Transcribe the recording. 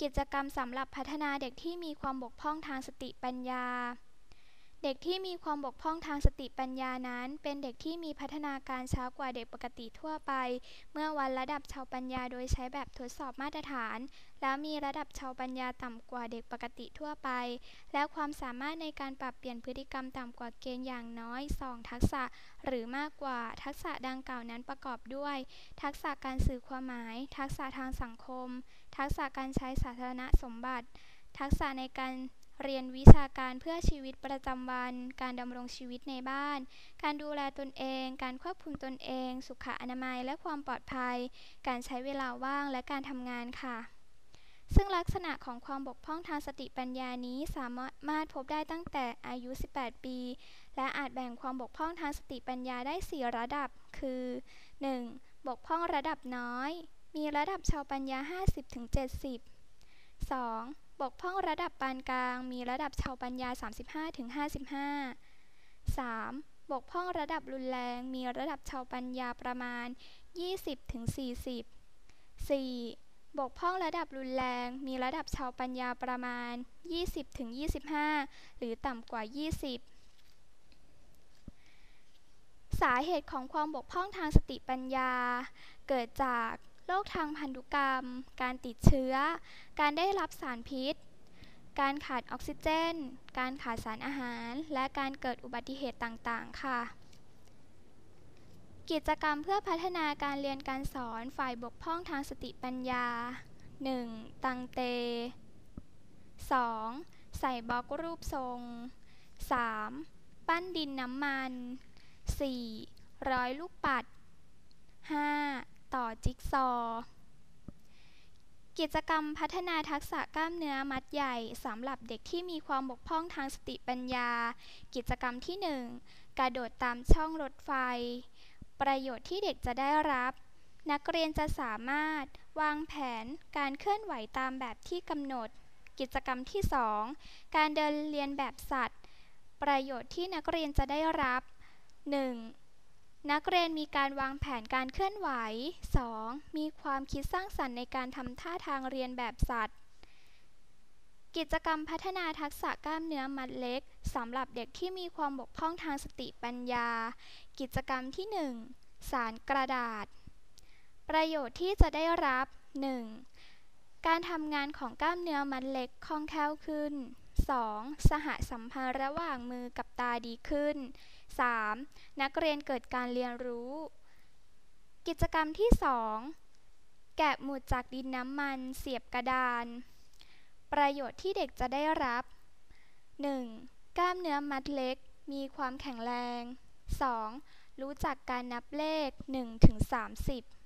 กิจกรรมสำหรับพัฒนาเด็กที่มีความบกพร่องทางสติปัญญา เด็กที่มีความบกพร่องทางสติปัญญานั้น เป็นเด็กที่มีพัฒนาการช้ากว่าเด็กปกติทั่วไป เมื่อวัดระดับชาวปัญญาโดยใช้แบบทดสอบมาตรฐาน แล้วมีระดับชาวปัญญาต่ำกว่าเด็กปกติทั่วไป และความสามารถในการปรับเปลี่ยนพฤติกรรมต่ำกว่าเกณฑ์อย่างน้อย 2 ทักษะ หรือมากกว่าทักษะดังกล่าวนั้นประกอบด้วย ทักษะการสื่อความหมาย ทักษะทางสังคม ทักษะการใช้สาธารณสมบัติ ทักษะในการ เรียนวิชาการเพื่อชีวิตประจำวัน การดำรงชีวิตในบ้าน การดูแลตนเอง การควบคุมตนเอง สุขอนามัยและความปลอดภัย การใช้เวลาว่างและการทำงานค่ะ ซึ่งลักษณะของความบกพร่องทางสติปัญญานี้สามารถพบได้ตั้งแต่อายุ 18 ปี และอาจแบ่งความบกพร่องทางสติปัญญาได้ 4 ระดับ คือ 1. บกพร่องระดับน้อย มีระดับชาวปัญญา 50-70 2. บกพร่องระดับปานกลาง มีระดับชาวปัญญา 35-55 3. บกพร่องระดับรุนแรง มีระดับชาวปัญญาประมาณ 20-40 4. บกพร่องระดับรุนแรง มีระดับชาวปัญญาประมาณ 20-25 หรือต่ำกว่า 20สาเหตุของความบกพร่องทางสติปัญญา เกิดจาก โรคทางพันธุกรรม การติดเชื้อ การได้รับสารพิษ การขาดออกซิเจน การขาดสารอาหาร และการเกิดอุบัติเหตุต่างๆ ค่ะ กิจกรรมเพื่อพัฒนาการเรียนการสอนฝ่ายบกพร่องทางสติปัญญา 1. ตังเต 2. ใส่บล็อกรูปทรง 3. ปั้นดินน้ำมัน 4. ร้อยลูกปัด 5. ต่อจิ๊กซอกิจกรรมพัฒนาทักษะกล้ามเนื้อมัดใหญ่สำหรับเด็กที่มีความบกพร่องทางสติปัญญา กิจกรรมที่ 1 กระโดดตามช่องรถไฟ ประโยชน์ที่เด็กจะได้รับ นักเรียนจะสามารถวางแผนการเคลื่อนไหวตามแบบที่กำหนด กิจกรรมที่ 2 การเดินเรียนแบบสัตว์ ประโยชน์ที่นักเรียนจะได้รับ 1. นักเรียนมีการวางแผนการเคลื่อนไหว 2. มีความคิดสร้างสรรค์ในการทำท่าทางเรียนแบบสัตว์ กิจกรรมพัฒนาทักษะกล้ามเนื้อมัดเล็กสำหรับเด็กที่มีความบกพร่องทางสติปัญญา กิจกรรมที่ 1 สารกระดาษ ประโยชน์ที่จะได้รับ 1. การทำงานของกล้ามเนื้อมัดเล็กคล่องแคล่วขึ้น 2. สหสัมพันธ์ระหว่างมือกับตาดีขึ้น 3. นักเรียนเกิดการเรียนรู้ กิจกรรมที่ 2 แกะหมุดจากดินน้ำมันเสียบกระดาน ประโยชน์ที่เด็กจะได้รับ 1. กล้ามเนื้อมัดเล็ก มีความแข็งแรง 2. รู้จักการนับเลข1ถึง30